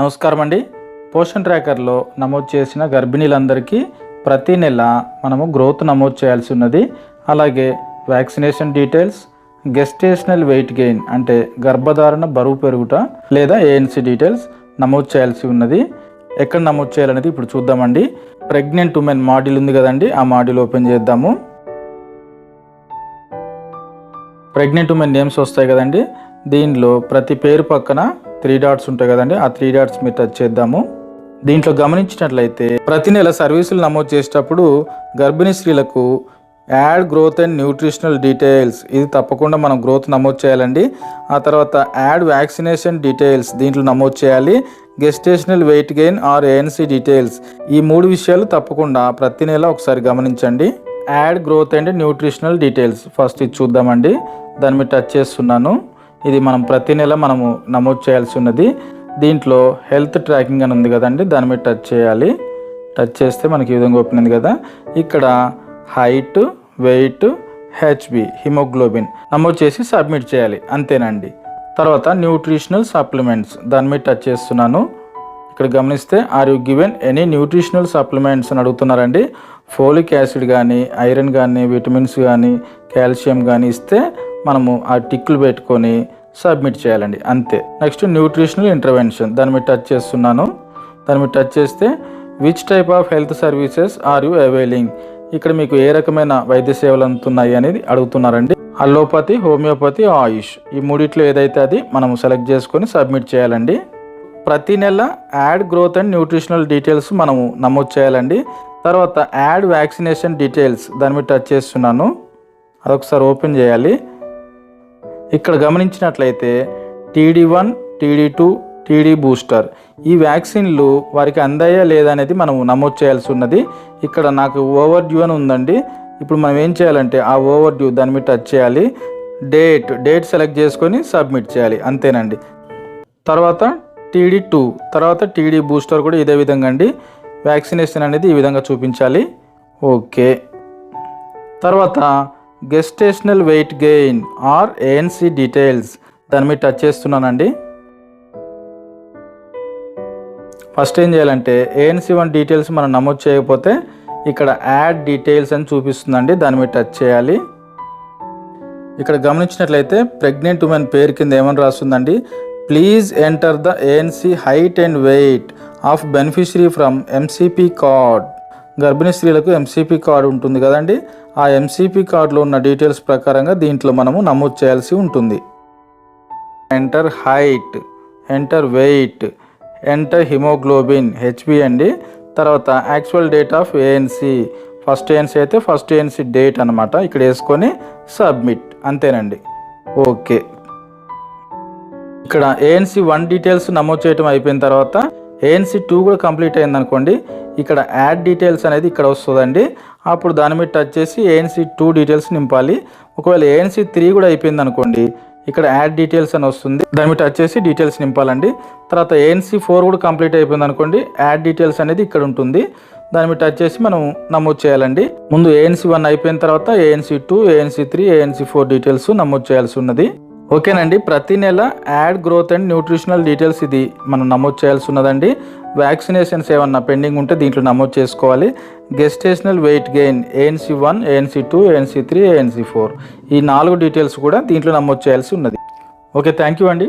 నమస్కారం అండి పోషన్ ట్రాకర్లో నమోదు చేసిన గర్భిణీలందరికీ ప్రతి నెల మనము గ్రోత్ నమోదు చేయాల్సి ఉన్నది. అలాగే vaccination details gestational weight gain అంటే గర్భధారణ బరువు పెరుగుట లేదా ఏఎన్సీ డీటెయిల్స్ నమోదు చేయాల్సి ఉన్నది. ఎక్కడ నమోదు చేయాలనేది ఇప్పుడు చూద్దామండి. ప్రెగ్నెంట్ ఉమెన్ మాడ్యూల్ ఉంది కదండి ఆ మాడ్యూల్ ఓపెన్ చేద్దాము. ప్రెగ్నెంట్ ఉమెన్ నేమ్స్ వస్తాయి కదండి. దీనిలో ప్రతి పేరు పక్కన త్రీ డాట్స్ ఉంటాయి కదండి ఆ త్రీ డాట్స్ మీరు టచ్ చేద్దాము. దీంట్లో గమనించినట్లయితే ప్రతి నెల సర్వీసులు నమోదు చేసేటప్పుడు గర్భిణీ స్త్రీలకు add growth and nutritional details. ఇది తప్పకుండా మనం గ్రోత్ నమోదు చేయాలండి. ఆ తర్వాత యాడ్ వ్యాక్సినేషన్ డీటెయిల్స్ దీంట్లో నమోదు చేయాలి. Gestational weight gain or ANC details. ఈ మూడు విషయాలు తప్పకుండా ప్రతి నెల ఒకసారి గమనించండి. Add growth and nutritional details. First ఇది చూద్దామండి. దాని మీద టచ్ చేస్తున్నాను. ఇది మనం ప్రతి నెల మనము నమోదు చేయాల్సి ఉన్నది. దీంట్లో హెల్త్ ట్రాకింగ్ అని ఉంది కదండి దాని మీద టచ్ చేయాలి. టచ్ చేస్తే మనకి ఈ విధంగా ఓపెన్ ఉంది కదా. ఇక్కడ హైట్ వెయిట్ హెచ్బి హిమోగ్లోబిన్ నమోదు చేసి సబ్మిట్ చేయాలి అంతేనండి. తర్వాత న్యూట్రిషనల్ సప్లిమెంట్స్ దాని మీద టచ్ చేస్తున్నాను. ఇక్కడ గమనిస్తే are you given any nutritional supplements అని అడుగుతున్నారండి. ఫోలిక్ యాసిడ్ కానీ ఐరన్ కానీ విటమిన్స్ కానీ కాల్షియం కానీ ఇస్తే మనము ఆ టిక్కులు పెట్టుకొని సబ్మిట్ చేయాలండి. అంతే. నెక్స్ట్ న్యూట్రిషనల్ ఇంటర్వెన్షన్ దాని మీద టచ్ చేస్తున్నాను. దాని మీద టచ్ చేస్తే which type of health services are you availing ఇక్కడ మీకు ఏ రకమైన వైద్య సేవలు అందుతున్నాయి అనేది అడుగుతున్నారండి. Allopathy homeopathy AYUSH. ఈ మూడిట్లో ఏదైతే అది మనం సెలెక్ట్ చేసుకొని సబ్మిట్ చేయాలండి. ప్రతి నెల add growth and nutritional details మనము నమోదు చేయాలండి. తర్వాత యాడ్ వ్యాక్సినేషన్ డీటెయిల్స్ దాని మీద టచ్ చేస్తున్నాను. అదొకసారి ఓపెన్ చేయాలి. ఇక్కడ గమనించినట్లయితే TD one TD two TD booster ఈ వ్యాక్సిన్లు వారికి అందాయా లేదా అనేది మనం నమోదు చేయాల్సి ఉన్నది. ఇక్కడ నాకు ఓవర్ డ్యూ అని ఉందండి. ఇప్పుడు మనం ఏం చేయాలంటే ఆ ఓవర్ డ్యూ దాని మీద టచ్ చేయాలి. డేట్ డేట్ సెలెక్ట్ చేసుకొని సబ్మిట్ చేయాలి. అంతేనండి. తర్వాత టీడీ టూ తర్వాత టీడీ బూస్టర్ కూడా ఇదే విధంగా అండి. వ్యాక్సినేషన్ అనేది ఈ విధంగా చూపించాలి. ఓకే. తర్వాత gestational weight gain or ANC details. దాని మీద టచ్ చేస్తున్నానండి. ఫస్ట్ ఏం చేయాలంటే ఏఎన్సీ వన్ డీటెయిల్స్ మనం నమోదు చేయకపోతే ఇక్కడ యాడ్ డీటెయిల్స్ అని చూపిస్తుందండి. దాని మీద టచ్ చేయాలి. ఇక్కడ గమనించినట్లయితే ప్రెగ్నెంట్ ఉమెన్ పేరు కింద ఏమని రాస్తుందండి? Please enter the ANC height and weight of beneficiary from MCP card. గర్భిణీ స్త్రీలకు ఎంసీపీ కార్డు ఉంటుంది కదండి? ఆ ఎంసీపీ కార్డులో ఉన్న డీటెయిల్స్ ప్రకారంగా దీంట్లో మనము నమోదు చేయాల్సి ఉంటుంది. Enter height enter weight enter haemoglobin Hb అండి. తర్వాత actual date of ANC first ANC అయితే ఫస్ట్ ఏఎన్సీ డేట్ అనమాట ఇక్కడ వేసుకొని సబ్మిట్. అంతేనండి. ఓకే. ఇక్కడ ఏఎన్సీ వన్ డీటెయిల్స్ నమోదు చేయడం అయిపోయిన తర్వాత ఏఎన్సీ టూ కూడా కంప్లీట్ అయింది అనుకోండి ఇక్కడ యాడ్ డీటెయిల్స్ అనేది ఇక్కడ వస్తుందండి. అప్పుడు దాని మీద టచ్ చేసి ఏఎన్సి టూ డీటెయిల్స్ నింపాలి. ఒకవేళ ఏఎన్సీ త్రీ కూడా అయిపోయింది అనుకోండి ఇక్కడ యాడ్ డీటెయిల్స్ అని వస్తుంది దాని మీద టచ్ చేసి డీటెయిల్స్ నింపాలండి. తర్వాత ఏఎన్సీ ఫోర్ కూడా కంప్లీట్ అయిపోయింది అనుకోండి యాడ్ డీటెయిల్స్ అనేది ఇక్కడ ఉంటుంది. దాని మీద టచ్ చేసి మనం నమోదు చేయాలండి. ముందు ఏఎన్సి వన్ అయిపోయిన తర్వాత ANC two ANC three ANC four details నమోదు చేయాల్సి ఉన్నది. ఓకేనండి. ప్రతి నెల add growth and nutritional details ఇది మనం నమోదు చేయాల్సి ఉన్నదండి వ్యాక్సినేషన్స్ ఏమన్నా పెండింగ్ ఉంటే దీంట్లో నమోదు చేసుకోవాలి. Gestational weight gain ANC one ANC two ANC three ANC four. ఈ నాలుగు డీటెయిల్స్ కూడా దీంట్లో నమోదు చేయాల్సి ఉన్నది. ఓకే థ్యాంక్ యూ అండి.